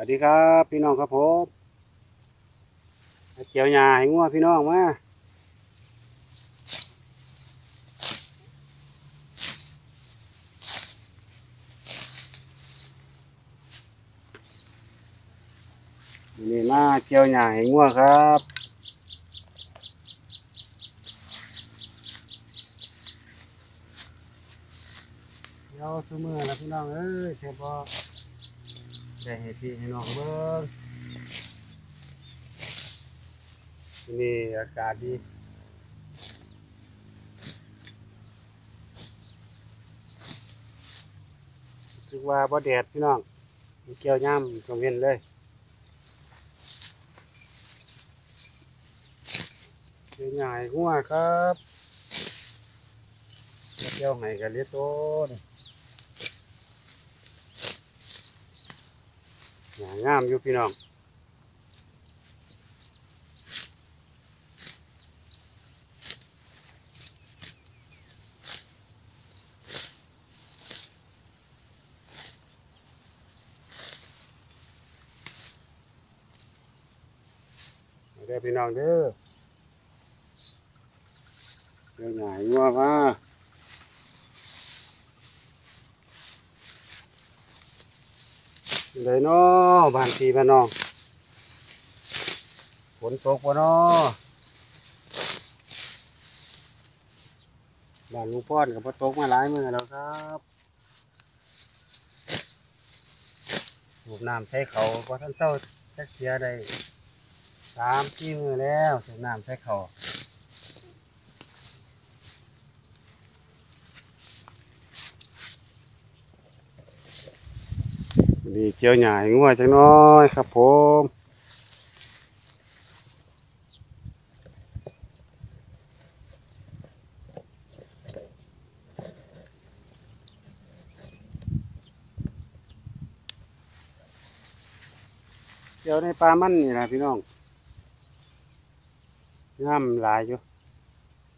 วัสดีครับ พี่น้องครับผมเกี่ยวหญ้าให้งัวพี่น้องมานี่มาเกี่ยวหญ้าให้งัวครับเดี๋ยวซื้อมือแล้วพี่น้องเอ้ยเฉพาะได้ให้พี่ให้น้องเบิ่งนี่อากาศดีรู้สึกว่าบ่แดดพี่น้องมีเกี่ยวย่ำตรงเว้นเลยเกี่ยวใหญ่หัวครับเกี่ยวให้กันเลี้ยโตน หยางามอยู่พี่น้องเด้อพี่น้องเด้อเรื่องใหญ่งัวมา เลยเนาะบานพี่บ้านน้องฝนตกบ่เนาะบ้านลุงพ่อนกับพ่ตกมาหลายมือแล้วครับสูบน้ำใช้เขาพอท่านเศร้าจักเสียได้สามสี่มือแล้วสูบน้ำใช้เขา ดีเกี่ยวหญ้าให้งัวจังน้อยครับผมเกี่ยวในปลามันนี่ล่ะพี่น้องงามหลายอยู่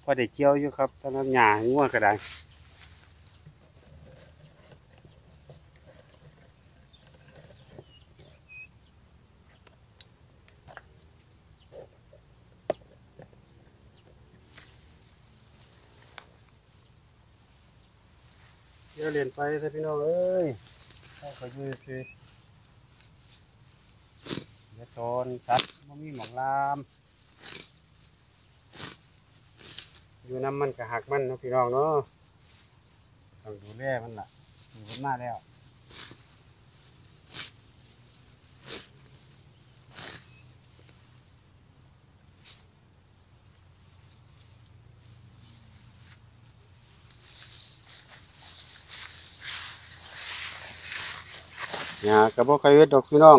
พอได้เกี่ยวอยู่ครับตอนนั้นหญ้างัวก็ได้ เดี๋ยวเรียนไปเถอะพี่น้องเอ้ยถ้เขาอยู่สิเดี๋ยวโจรตัดมันมีหมองลาม อยู่น้ำมันกับหักมันเนาะพี่น้องเนาะต้องดูแลมันล่ะดูมันมาแล้ว หญ้ากับบ่ใครเฮ็ดอกพี่น้อง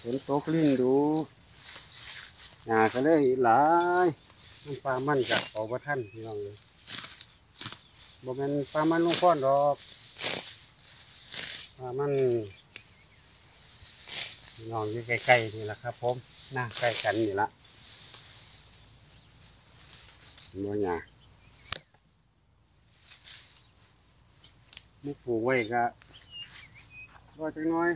ฝนตกลิ้นดูหญ้าก็เลยหลายมันปลามันกับออกมาท่านพี่น้องเลยบ่แม่นปลามันลุงพ่อนดอกปลามันพี่น้องอยู่ใกล้ๆนี่แหละครับ ผมหน้าใกล้กันนี่ละ บ่หญ้ามุกปลูกไว้ก็ก็จังน้อย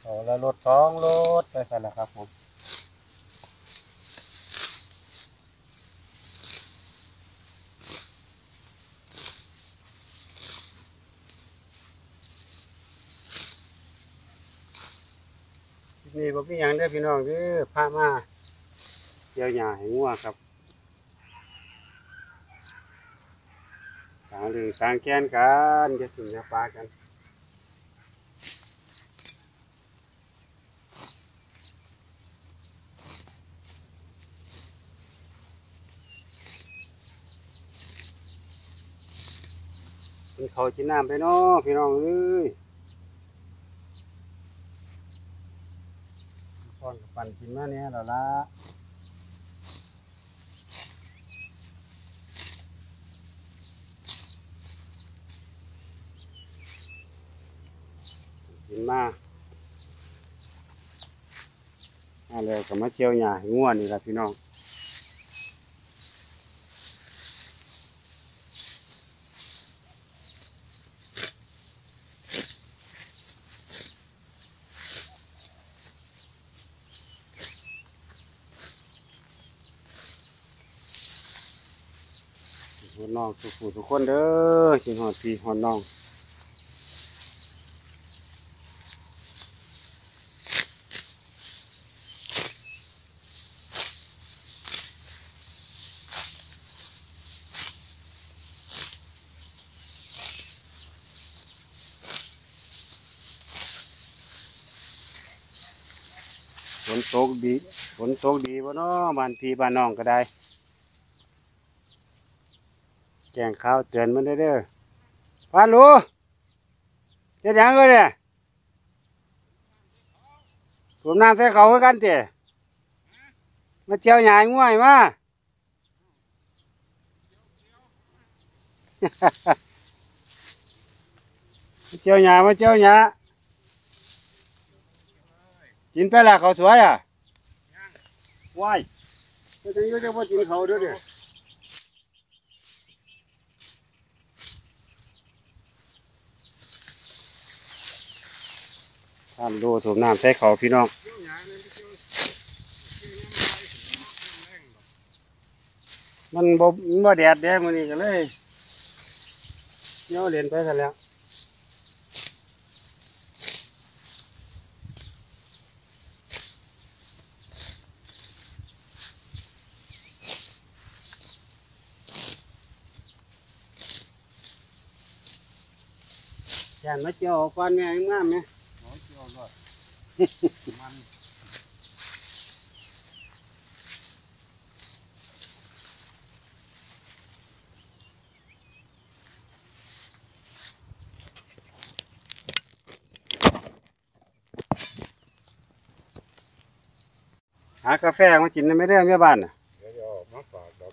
เอาแล้วรถสองรถไปกันแล้วครับผม นี้ผมมีอย่างเด้อพี่น้องเด้อพามาเกี่ยวหญ้าให้งัวครับกางดึงกางแกนกันจะถึงจะปลากันกินข้าวกินน้ำไปเนาะพี่น้องเอ้ย คนกับปั่นกินมาเนี่ยเราละกินมาอะไรก็มาเจียวหยาให้ง่วนนี่ละพี่น้อง ดน้องทุกผู้ทุกคนเด้อกินหอดพี่หอดน้องฝนตกดีฝนตกดีบ่เนาะบ้านพี่บ้านน้องก็ได้ แจ้งข่าวเตือนมันได้อเด้อพาลูเฮ็ดหยังก็เนี่ยสูบน้ำใส่เขาคือกันเตะมาเจียวหยายง่วยมา มาเจียวหยามาเจียวหยากินไปละเขาวสวยอะว้ายก็จะอยู่จะพอกินเขาวเด้วยเด้อ ท่านดูสูบน้ำใส่เขาพี่น้องมันบ่มันบ่แดดแดดมือนี้ก็เลยเดี๋ยวเล่นไปซะแล้วย่านมาเจียวออกก่อนแม่งามๆแม่ หากาแฟมากินได้ไหม่ได้อแม่บ้านน่ะเดี๋ยวจะออกมาฝากดอก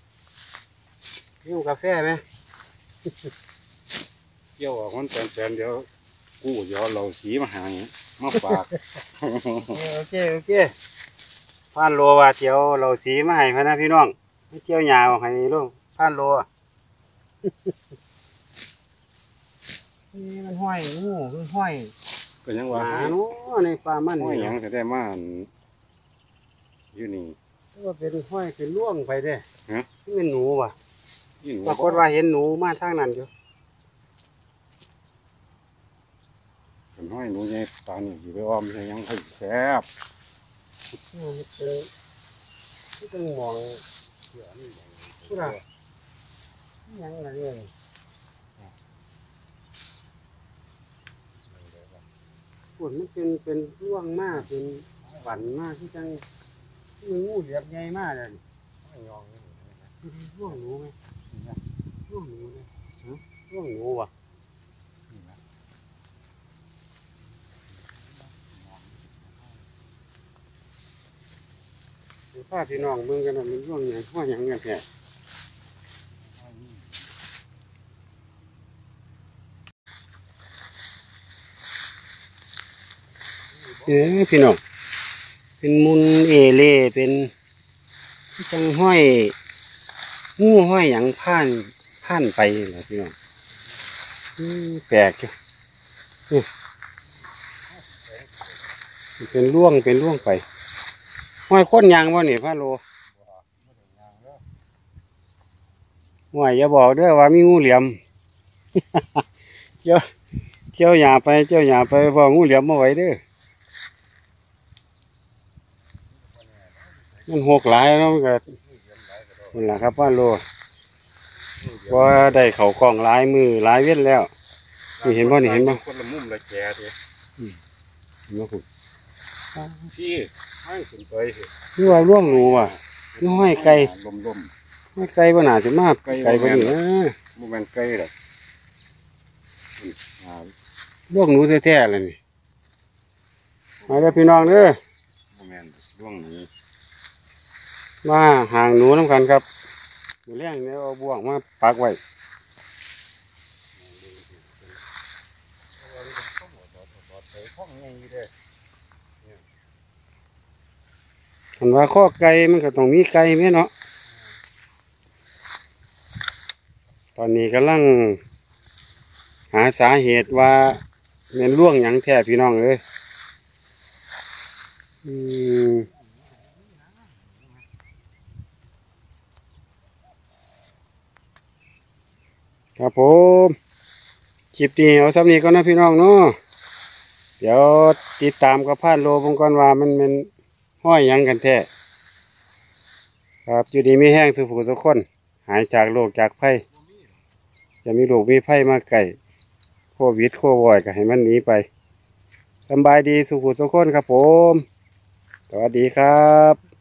หิ้วกาแฟไหมเกี่ยวออกมันแปลนๆเดี๋ยวกู้เดี๋ยวเราสีมาหาอย่าง มาฝากเออโอเคโอเคพานโลว่าเจียวเราสีมาให้พะนะพี่น้องให้เจียวหยาออกให้ลูกพานโลอะนี่มันห้อยงูมันห้อยก็ยังหว่ามาเนาะในปลามันห้อยหนี่ยังจะได้มาอั่นอยู่นี่ว่าเป็นห้อยเป็นล่วงไปเด้ฮะ นี่เป็นหนูว่ะยี่หนูปรากฏว่าเห็นหนูมาทางนั้นอยู่ เป็ นห้อยหนูใหญ่ปานนี่อยู่ไปอ้อมใช่ยังให้แซ่บนี่มันเป็นที่ต้องมองผู้ใดยังไงเนี่ยฝนมันเป็นเป็นร่วงมากเป็นฝันมากที่จังมันงูเหลียบใหญ่มากเลยห้อยยองนี่ร่วงหนูไหมร่วงหนูเลยฮะร่วงหนูว่ะ เดี๋ยวพาพี่น้องเบิ่งกันว่ามันร่วงหยังห้อยหยังกันแท้เอ้ยพี่น้อง เป็นมุนเอเล่เป็นจังห้อยงูห้อยหยังผ่านผ่านไปเหรอพี่น้องแปลกจ้ะเป็นร่วงเป็นร่วงไป ห้อยค้นยางบ่นี่พะโลห้อยอย่าบอกเด้อว่ามีงูเหลี่ยมเจ้าเจ้าหยาไปเจ้าหยาไปบอกงูเหลี่ยมมาไว้เด้อมันหกหลายเนาะมันก็นั่นแหละครับพ่อโลว่าได้เขากล้องหลายมือหลายเว้นแล้วนี่เห็นบ่นี่เห็นบ่คนละมุมละแก่เด้เห็นบ่คุณ พี่ให้ขึ้นไปเถอะนี่ว่าร่วงหนูว่ะนี่ห้อยไก่ลมลมห้อยไก่บ่น่าสิมาไก่บ่นี่นะๆบ่แม่นไก่ดอกอืมอ่าร่วงหนูแท้ๆเลยนี่มาเด้อพี่น้องเด้อบ่แม่นร่วงนี้มาห่างหนูน้ำกันครับมือแรงเนี่ยเอาบ่วงมาปักไว้พ่องไงเด้ อันว่าข้อไก่มันก็ต้องมีไก่แม่เนาะตอนนี้กำลัง หาสาเหตุว่าเป็นล่วงหยังแท้พี่น้องเอ้ยอืมครับผมคลิปนี้เอาซ้ำนี้ก็นะพี่น้องเนาะเดี๋ยวติดตามกับพานโลบงก่อนว่ามันเป็น ห้อยยังกันแท้ครับอยู่ดีไม่แห้งสุขุทุกคน หายจากโรคจากไผ่จะมีโรคมีไผ่มาไก่โควิดโควอยก็ให้มันหนีไปสบายดีสุขุสุกคนครับผม สวัสดีครับ